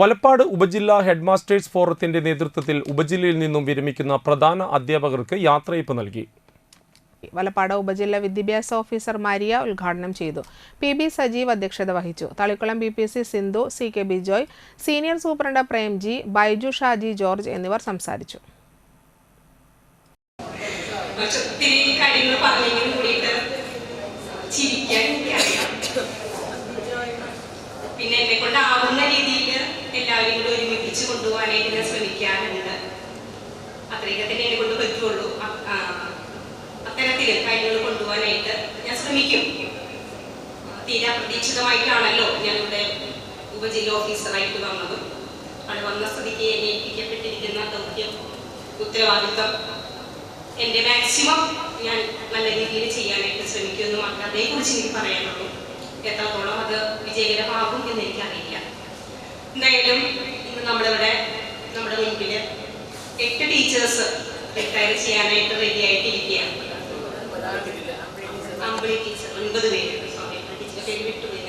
വലപ്പാട് ഉപജില്ലാ ഹെഡ്മാസ്റ്റേഴ്സ് ഫോറത്തിന്റെ നേതൃത്വത്തിൽ ഉപജില്ലയിൽ നിന്നും വിരമിക്കുന്ന പ്രധാന അധ്യാപകർക്ക് യാത്രയപ്പ് നൽകി. വലപ്പാട് ഉപജില്ല വിദ്യാഭ്യാസ ഓഫീസർ മാരിയ ഉദ്ഘാടനം ചെയ്തു. പി ബി സജീവ് അധ്യക്ഷത വഹിച്ചു. Thalikulam B P C Sindhu C K Bijoy senior superintendent Premji Baiju Shaji George എന്നിവർ സംസാരിച്ചു. പിന്നെ എന്നെ കൊണ്ടാവുന്ന രീതിയിൽ എല്ലാവരും കൂടെ ഒരുമിപ്പിച്ച് കൊണ്ടുപോകാനായിട്ട് ഞാൻ ശ്രമിക്കാറുണ്ട്. അത്രയൊക്കെ തന്നെ എന്നെ കൊണ്ട് പറ്റുള്ളൂ. അത്തരത്തിൽ കാര്യങ്ങൾ കൊണ്ടുപോകാനായിട്ട് ഞാൻ ശ്രമിക്കും. തീരെ അപ്രതീക്ഷിതമായിട്ടാണല്ലോ ഞങ്ങളുടെ ഉപജില്ല ഓഫീസറായിട്ട് വന്നത്. അവിടെ വന്ന സ്ഥിതിക്ക് എന്നെ ഏൽപ്പിക്കപ്പെട്ടിരിക്കുന്ന ദൗത്യം ഉത്തരവാദിത്വം എന്റെ മാക്സിമം ഞാൻ നല്ല രീതിയിൽ ചെയ്യാനായിട്ട് ശ്രമിക്കുമെന്ന് മാത്രമേ അതേക്കുറിച്ച് എനിക്ക് പറയാനുള്ളൂ. എത്രത്തോളം അത് വിജയകരമാകും എന്തായാലും ഇന്ന് നമ്മളിവിടെ നമ്മുടെ മുൻപിൽ എട്ട് ടീച്ചേഴ്സ് റിട്ടയർ ചെയ്യാനായിട്ട് റെഡി ആയിട്ടിരിക്കുകയാണ്. അമ്പിളി ടീച്ചർ ഒൻപത് പേര്. ടീച്ചർ പേര് വിട്ടുപോയി